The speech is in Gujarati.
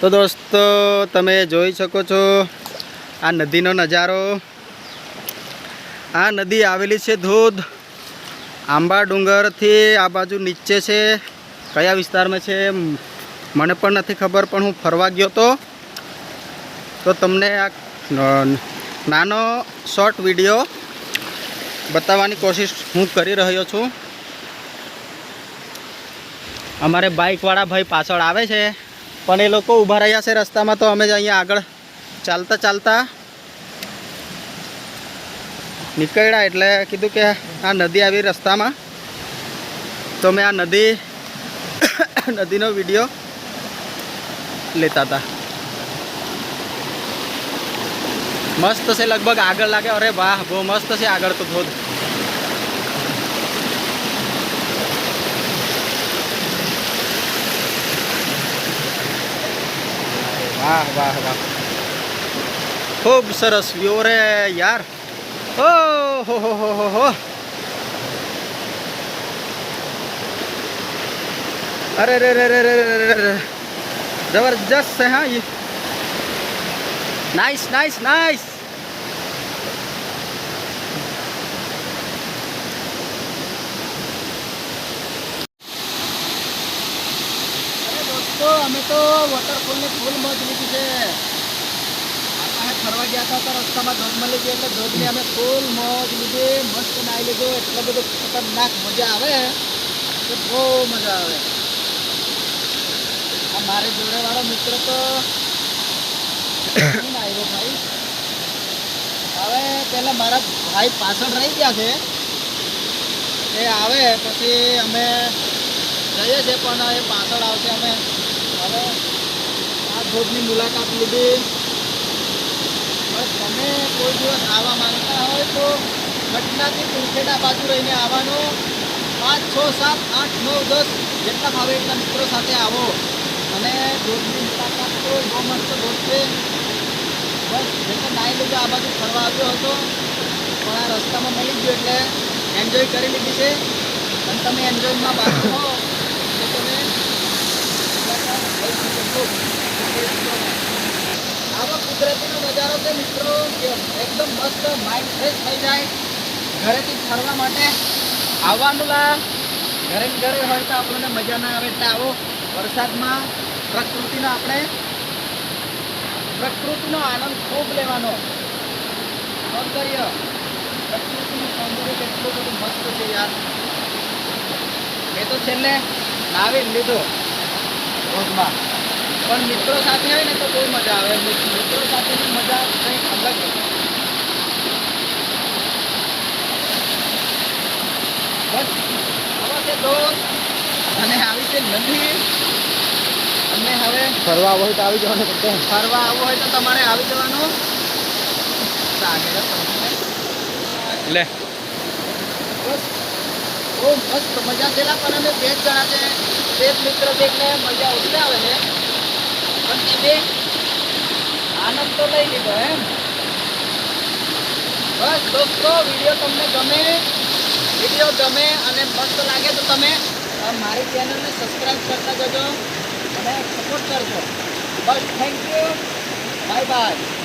તો દોસ્તો, તમે જોઈ શકો છો આ નદીનો નજારો. આ નદી આવેલી છે ધોધ. આંબા ડુંગરથી આ બાજુ નીચે છે. કયા વિસ્તારમાં છે મને પણ નથી ખબર, પણ હું ફરવા ગયો તો. તો તમને આ નાનો શોર્ટ વીડિયો બતાવવાની કોશિશ હું કરી રહ્યો છું. અમારે બાઇકવાળા ભાઈ પાછળ આવે છે. પણ એ લોકો ઊભા રહ્યા છે રસ્તામાં, તો અમે જ અહીંયા આગળ ચાલતા ચાલતા નીકળ્યા એટલે કીધું કે આ નદી આવી રસ્તામાં. તો મેં આ નદી, નદીનો વીડિયો લેતા હતા. મસ્ત છે, લગભગ આગળ લાગે. અરે વાહ, બહુ મસ્ત છે આગળ તો ધોધ. વાહ વાહ વાહ. ખૂબ સરસ વ્યૂ રે યાર. ઓ હો હો હો હો. હો અરે, રે રે રે રે રે रे जबरदस्त है हाँ ये અમે તો વોટરફોલની ફૂલ મોજ લીધી છે. આપણે ફરવા ગયા હતા તો રસ્તામાં ધોધ મળી ગયો એટલે ધોધની અમે ફૂલ મોજ લીધી. મસ્ત નાહી લીધું. એટલો બધો ખતરનાક મજા આવે. કે બહુ મજા આવે. આ મારે જોડેવાળો મિત્ર તો આવ્યો ભાઈ? હવે પહેલાં મારા ભાઈ પાછળ રહી ગયા છે. એ આવે પછી અમે જઈએ છીએ પણ એ પાછળ આવશે અમે. હવે આ ધોધની મુલાકાત લીધી. બસ તમે કોઈ દિવસ આવવા માંગતા હોય તો ઘટનાથી કુલખેડા બાજુ રહીને આવવાનું. પાંચ, છ, સાત, આઠ, નવ, દસ જેટલા ભાવે એટલા મિત્રો સાથે આવો. અને ધોધની મુલાકાત તો બહુ મસ્ત ધોધ છે બસ જેટલા નાઈ લીધો, આ બાજુ ફરવા આવ્યો હતો. પણ આ રસ્તામાં મળી ગયો એટલે એન્જોય કરી લીધી છે. અને તમે એન્જોયમાં બાજુ હો તો તમે મુલાકાત લઈ શકો છો. આવો કુદરતીનો નજારો છે મિત્રો એકદમ મસ્ત માઇન્ડ ફ્રેશ થઈ જાય ઘરેથી ફરવા માટે. આવવાનું લા ઘરે ઘરે હોય તો આપણને મજા ના આવે એટલે આવો વરસાદમાં પ્રકૃતિનો આપણે, પ્રકૃતિનો આનંદ ખૂબ લેવાનો. સૌંદર્ય પ્રકૃતિનું સૌંદર્ય કેટલું બધું મસ્ત છે યાર. મેં તો છેલ્લે નાવી લીધો. રોજમાં. પણ મિત્રો સાથે હોય ને તો બહુ મજા આવે. મિત્રો સાથેની મજા કંઈક અલગ બસ આવા છે દોસ્ત અને આવી છે નદી અને હવે ફરવા આવો હોય તો આવી જવાનું ફરવા આવવું હોય તો તમારે આવી જવાનું. લે. બસ બહુ મસ્ત મજા. થયેલા પણ અમે બે જ જણા છે. બે જ મિત્ર છે એટલે મજા ઓછી આવે છે. પણ આનંદ તો લઈ લીધો એમ. બસ દોસ્તો, વીડિયો તમને ગમે, વીડિયો ગમે અને મસ્ત લાગે તો તમે મારી ચેનલને સબસ્ક્રાઈબ કરતા જજો અને સપોર્ટ કરજો. બસ થેન્ક યુ બાય બાય